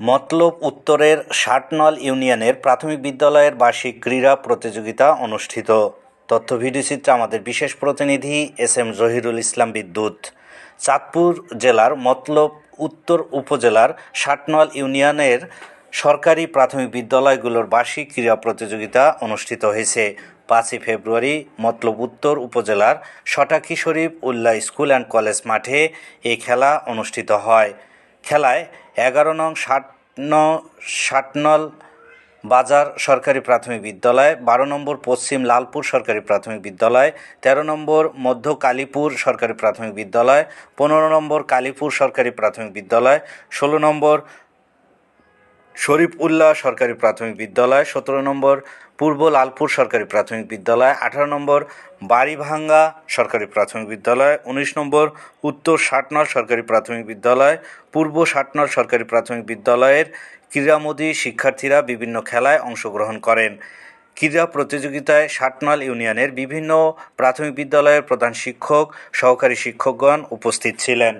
মতলব উত্তরের ষাটনল ইউনিয়নের প্রাথমিক বিদ্যালয়ের বার্ষিক ক্রীড়া প্রতিযোগিতা অনুষ্ঠিত। তথ্য ভিডিওচিত্রে আমাদের বিশেষ প্রতিনিধি এস এম জহিরুল ইসলাম বিদ্যুৎ। চাঁদপুর জেলার মতলব উত্তর উপজেলার ষাটনল ইউনিয়নের সরকারি প্রাথমিক বিদ্যালয়গুলোর বার্ষিক ক্রীড়া প্রতিযোগিতা অনুষ্ঠিত হয়েছে। পাঁচই ফেব্রুয়ারি মতলব উত্তর উপজেলার Sataki Sharif Ullah school and college মাঠে এই খেলা অনুষ্ঠিত হয়। খেলায় এগারো নং ষাট ন ষাটনল বাজার সরকারি প্রাথমিক বিদ্যালয়, বারো নম্বর পশ্চিম লালপুর সরকারি প্রাথমিক বিদ্যালয়, তেরো নম্বর মধ্য কালীপুর সরকারি প্রাথমিক বিদ্যালয়, পনেরো নম্বর কালীপুর সরকারি প্রাথমিক বিদ্যালয়, ষোলো নম্বর শরীফ উল্লাহ সরকারি প্রাথমিক বিদ্যালয়, সতেরো নম্বর পূর্ব লালপুর সরকারি প্রাথমিক বিদ্যালয়, আঠারো নম্বর বাড়িভাঙ্গা সরকারি প্রাথমিক বিদ্যালয়, উনিশ নম্বর উত্তর ষাটনল সরকারি প্রাথমিক বিদ্যালয়, পূর্ব ষাটনল সরকারি প্রাথমিক বিদ্যালয়ের ক্রীড়ামোদী শিক্ষার্থীরা বিভিন্ন খেলায় অংশগ্রহণ করেন। ক্রীড়া প্রতিযোগিতায় ষাটনল ইউনিয়নের বিভিন্ন প্রাথমিক বিদ্যালয়ের প্রধান শিক্ষক, সহকারী শিক্ষকগণ উপস্থিত ছিলেন।